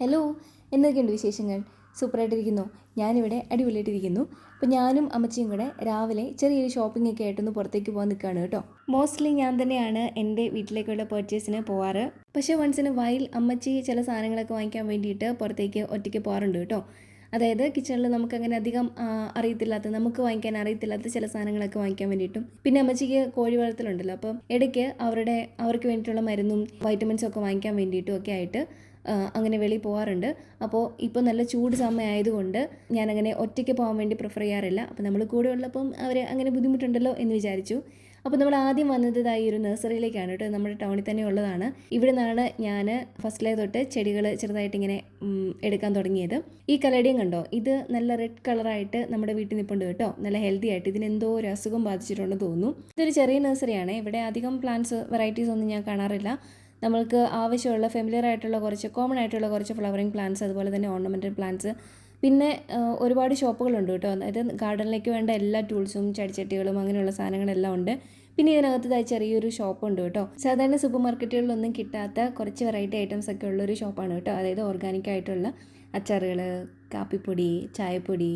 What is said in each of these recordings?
Hello എന്തൊക്കെയുണ്ട് വിശേഷങ്ങൾ. സൂപ്പറായിട്ടിരിക്കുന്നു. ഞാനിവിടെ അടിപൊളിയായിട്ടിരിക്കുന്നു. അപ്പോൾ ഞാനും അമ്മച്ചിയും കൂടെ രാവിലെ ചെറിയൊരു ഷോപ്പിംഗ് ഒക്കെ ആയിട്ടൊന്ന് പുറത്തേക്ക് പോകാൻ നിൽക്കുകയാണ് കേട്ടോ. മോസ്റ്റ്ലി ഞാൻ തന്നെയാണ് എന്റെ വീട്ടിലേക്കുള്ള പർച്ചേസിന് പോവാറ്. പക്ഷേ വൺസ് ഇൻ വൈൽ അമ്മച്ചി ചില സാധനങ്ങളൊക്കെ വാങ്ങിക്കാൻ വേണ്ടിയിട്ട് പുറത്തേക്ക് ഒറ്റയ്ക്ക് പോകാറുണ്ട് കേട്ടോ. അതായത് കിച്ചണിൽ നമുക്ക് അങ്ങനെ അധികം അറിയത്തില്ലാത്ത നമുക്ക് വാങ്ങിക്കാൻ അറിയത്തില്ലാത്ത ചില സാധനങ്ങളൊക്കെ വാങ്ങിക്കാൻ വേണ്ടിയിട്ടും. പിന്നെ അമ്മച്ചിക്ക് കോഴി വളർത്തലുണ്ടല്ലോ. അപ്പം ഇടയ്ക്ക് അവരുടെ അവർക്ക് വേണ്ടിയിട്ടുള്ള മരുന്നും വൈറ്റമിൻസും ഒക്കെ വാങ്ങിക്കാൻ വേണ്ടിയിട്ടും ഒക്കെ ആയിട്ട് അങ്ങനെ വെളിയിൽ പോകാറുണ്ട് അപ്പോൾ ഇപ്പോൾ നല്ല ചൂട് സമയമായതുകൊണ്ട് ഞാനങ്ങനെ ഒറ്റയ്ക്ക് പോകാൻ വേണ്ടി പ്രിഫർ ചെയ്യാറില്ല. അപ്പോൾ നമ്മൾ കൂടെ ഉള്ളപ്പം അവർ അങ്ങനെ ബുദ്ധിമുട്ടുണ്ടല്ലോ എന്ന് വിചാരിച്ചു. അപ്പോൾ നമ്മൾ ആദ്യം വന്നത് ഇതായി ഒരു നഴ്സറിയിലേക്കാണ് കേട്ടോ. നമ്മുടെ ടൗണിൽ തന്നെ ഉള്ളതാണ്. ഇവിടെ നിന്നാണ് ഞാൻ ഫസ്റ്റിലെ തൊട്ട് ചെടികൾ ചെറുതായിട്ട് ഇങ്ങനെ എടുക്കാൻ തുടങ്ങിയത്. ഈ കലടിയും കണ്ടോ? ഇത് നല്ല റെഡ് കളറായിട്ട് നമ്മുടെ വീട്ടിൽ നിൽപ്പുണ്ട് കേട്ടോ. നല്ല ഹെൽത്തി ആയിട്ട് ഇതിന് എന്തോ ഒരു അസുഖം ബാധിച്ചിട്ടുണ്ടെന്ന് തോന്നുന്നു. ഇതൊരു ചെറിയ നഴ്സറിയാണ്. ഇവിടെ അധികം പ്ലാന്റ്സ് വെറൈറ്റീസ് ഒന്നും ഞാൻ കാണാറില്ല. നമ്മൾക്ക് ആവശ്യമുള്ള ഫെമിലിയർ ആയിട്ടുള്ള കുറച്ച് കോമൺ ആയിട്ടുള്ള കുറച്ച് ഫ്ലവറിങ് പ്ലാന്റ്സ് അതുപോലെ തന്നെ ഓർണമെന്റൽ പ്ലാന്റ്സ് പിന്നെ ഒരുപാട് ഷോപ്പുകളുണ്ട് കേട്ടോ. അതായത് ഗാർഡനിലേക്ക് വേണ്ട എല്ലാ ടൂൾസും ചെടിച്ചട്ടികളും അങ്ങനെയുള്ള സാധനങ്ങളെല്ലാം ഉണ്ട്. പിന്നെ ഇതിനകത്ത് ദാ ചെറിയൊരു ഷോപ്പുണ്ട് കേട്ടോ. സാധാരണ സൂപ്പർ മാർക്കറ്റുകളിലൊന്നും കിട്ടാത്ത കുറച്ച് വെറൈറ്റി ഐറ്റംസ് ഒക്കെ ഉള്ളൊരു ഷോപ്പാണ് കേട്ടോ. അതായത് ഓർഗാനിക് ആയിട്ടുള്ള അച്ചാറുകൾ കാപ്പിപ്പൊടി ചായപ്പൊടി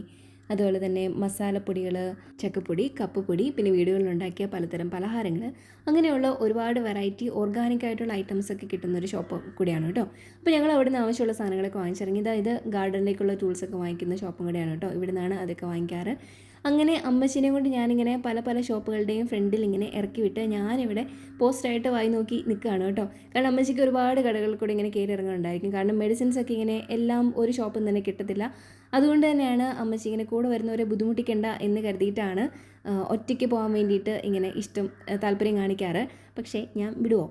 അതുപോലെ തന്നെ മസാലപ്പൊടികൾ ചക്കപ്പൊടി കപ്പുപൊടി പിന്നെ വീടുകളിൽ ഉണ്ടാക്കിയ പലതരം പലഹാരങ്ങൾ അങ്ങനെയുള്ള ഒരുപാട് വെറൈറ്റി ഓർഗാനിക് ആയിട്ടുള്ള ഐറ്റംസ് ഒക്കെ കിട്ടുന്ന ഒരു ഷോപ്പ് കൂടിയാണ് കേട്ടോ. അപ്പോൾ ഞങ്ങൾ അവിടെ നിന്ന് ആവശ്യമുള്ള സാധനങ്ങളൊക്കെ വാങ്ങിച്ചിറങ്ങി. ഇതായത് ഗാർഡനിലേക്കുള്ള ടൂൾസൊക്കെ വാങ്ങിക്കുന്ന ഷോപ്പും കൂടെയാണ് കേട്ടോ. ഇവിടെ നിന്നാണ് അതൊക്കെ വാങ്ങിക്കാറ്. അങ്ങനെ അമ്മച്ചിനെ കൊണ്ട് ഞാനിങ്ങനെ പല പല ഷോപ്പുകളുടെയും ഫ്രണ്ടിൽ ഇങ്ങനെ ഇറക്കി വിട്ട് ഞാനിവിടെ പോസ്റ്റായിട്ട് വായി നോക്കി നിൽക്കുകയാണ് കേട്ടോ. കാരണം അമ്മച്ചിക്ക് ഒരുപാട് കടകളിൽ കൂടി ഇങ്ങനെ കയറി ഇറങ്ങുന്നുണ്ടായിരിക്കും കാരണം മെഡിസിൻസ് ഒക്കെ ഇങ്ങനെ എല്ലാം ഒരു ഷോപ്പിൽ നിന്ന് തന്നെ കിട്ടത്തില്ല. അതുകൊണ്ട് തന്നെയാണ് അമ്മച്ചി ഇങ്ങനെ കൂടെ വരുന്നവരെ ബുദ്ധിമുട്ടിക്കേണ്ട എന്ന് കരുതിയിട്ടാണ് ഒറ്റയ്ക്ക് പോകാൻ വേണ്ടിയിട്ട് ഇങ്ങനെ ഇഷ്ടം താല്പര്യം കാണിക്കാറ്. പക്ഷേ ഞാൻ വിടുവോ?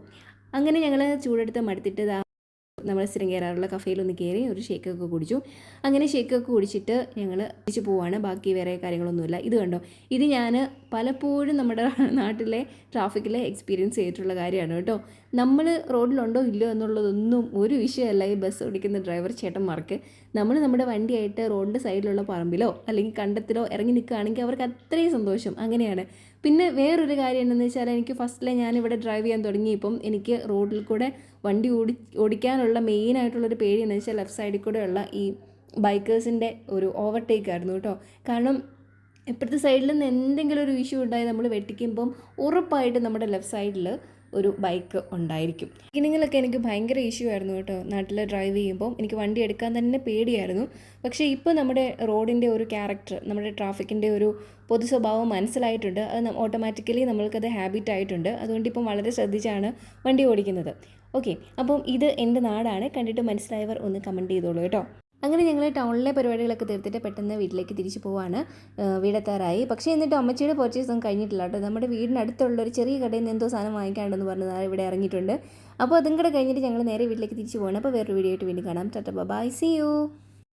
അങ്ങനെ ഞങ്ങൾ ചൂടെടുത്ത് മടുത്തിട്ട് നമ്മൾ സ്ഥിരം കയറാറുള്ള കഫേയിലൊന്ന് കയറി ഒരു ഷേക്കൊക്കെ കുടിച്ചു. അങ്ങനെ ഷേക്കൊക്കെ കുടിച്ചിട്ട് ഞങ്ങൾ തിരിച്ചു പോവാണ്. ബാക്കി വേറെ കാര്യങ്ങളൊന്നുമില്ല. ഇത് കണ്ടോ? ഇത് ഞാൻ പലപ്പോഴും നമ്മുടെ നാട്ടിലെ ട്രാഫിക്കിലെ എക്സ്പീരിയൻസ് ചെയ്തിട്ടുള്ള കാര്യമാണ് കേട്ടോ. നമ്മൾ റോഡിലുണ്ടോ ഇല്ലയോ എന്നുള്ളതൊന്നും ഒരു വിഷയമല്ല ഈ ബസ് ഓടിക്കുന്ന ഡ്രൈവർ ചേട്ടന്മാർക്ക്. നമ്മൾ നമ്മുടെ വണ്ടിയായിട്ട് റോഡിന്റെ സൈഡിലുള്ള പറമ്പിലോ അല്ലെങ്കിൽ കണ്ടത്തിലോ ഇറങ്ങി നിൽക്കുകയാണെങ്കിൽ അവർക്ക് അത്രയും സന്തോഷം. അങ്ങനെയാണ്. പിന്നെ വേറൊരു കാര്യം എന്തെന്ന് വെച്ചാൽ എനിക്ക് ഫസ്റ്റിലെ ഞാനിവിടെ ഡ്രൈവ് ചെയ്യാൻ തുടങ്ങിയപ്പം എനിക്ക് റോഡിൽ കൂടെ വണ്ടി ഓടി ഓടിക്കാനുള്ള മെയിനായിട്ടുള്ളൊരു പേടി എന്ന് വെച്ചാൽ ലെഫ്റ്റ് സൈഡിൽ കൂടെയുള്ള ഈ ബൈക്കേഴ്സിന്റെ ഒരു ഓവർടേക്ക് ആയിരുന്നു കേട്ടോ. കാരണം ഇപ്പുറത്തെ സൈഡിൽ നിന്ന് എന്തെങ്കിലും ഒരു ഇഷ്യൂ ഉണ്ടായി നമ്മൾ വെട്ടിക്കുമ്പം ഉറപ്പായിട്ട് നമ്മുടെ ലെഫ്റ്റ് സൈഡിൽ ഒരു ബൈക്ക് ഉണ്ടായിരിക്കും. ബിഗിനിങ്ങിലൊക്കെ എനിക്ക് ഭയങ്കര ഇഷ്യൂ ആയിരുന്നു കേട്ടോ. നാട്ടിൽ ഡ്രൈവ് ചെയ്യുമ്പോൾ എനിക്ക് വണ്ടി എടുക്കാൻ തന്നെ പേടിയായിരുന്നു. പക്ഷേ ഇപ്പോൾ നമ്മുടെ റോഡിന്റെ ഒരു ക്യാരക്ടർ നമ്മുടെ ട്രാഫിക്കിന്റെ ഒരു പൊതു സ്വഭാവം മനസ്സിലായിട്ടുണ്ട്. അത് ഓട്ടോമാറ്റിക്കലി നമ്മൾക്കത് ഹാബിറ്റ് ആയിട്ടുണ്ട്. അതുകൊണ്ട് ഇപ്പം വളരെ ശ്രദ്ധിച്ചാണ് വണ്ടി ഓടിക്കുന്നത്. ഓക്കെ അപ്പം ഇത് എന്റെ നാടാണ്? കണ്ടിട്ട് മനസ്സിലായവർ ഒന്ന് കമന്റ് ചെയ്തോളൂ കേട്ടോ. അങ്ങനെ ഞങ്ങൾ ടൗണിലെ പരിപാടികളൊക്കെ തീർത്തിട്ട് പെട്ടെന്ന് വീട്ടിലേക്ക് തിരിച്ചു പോവാണ്. വീടെത്താറായി. പക്ഷേ എന്നിട്ട് അമ്മച്ചിയുടെ പർച്ചേസ് ഒന്നും കഴിഞ്ഞിട്ടില്ല കേട്ടോ. നമ്മുടെ വീടിനടുത്തുള്ള ഒരു ചെറിയ കടയിൽ നിന്ന് എന്തോ സാധനം വാങ്ങിക്കാണ്ടെന്ന് പറഞ്ഞ് ഇവിടെ ഇറങ്ങിയിട്ടുണ്ട്. അപ്പോൾ അതും കൂടെ കഴിഞ്ഞിട്ട് ഞങ്ങൾ നേരെ വീട്ടിലേക്ക് തിരിച്ചു പോകണം അപ്പോൾ വേറൊരു വീഡിയോ ആയിട്ട് വീണ്ടും കാണാം. Tata bye see you.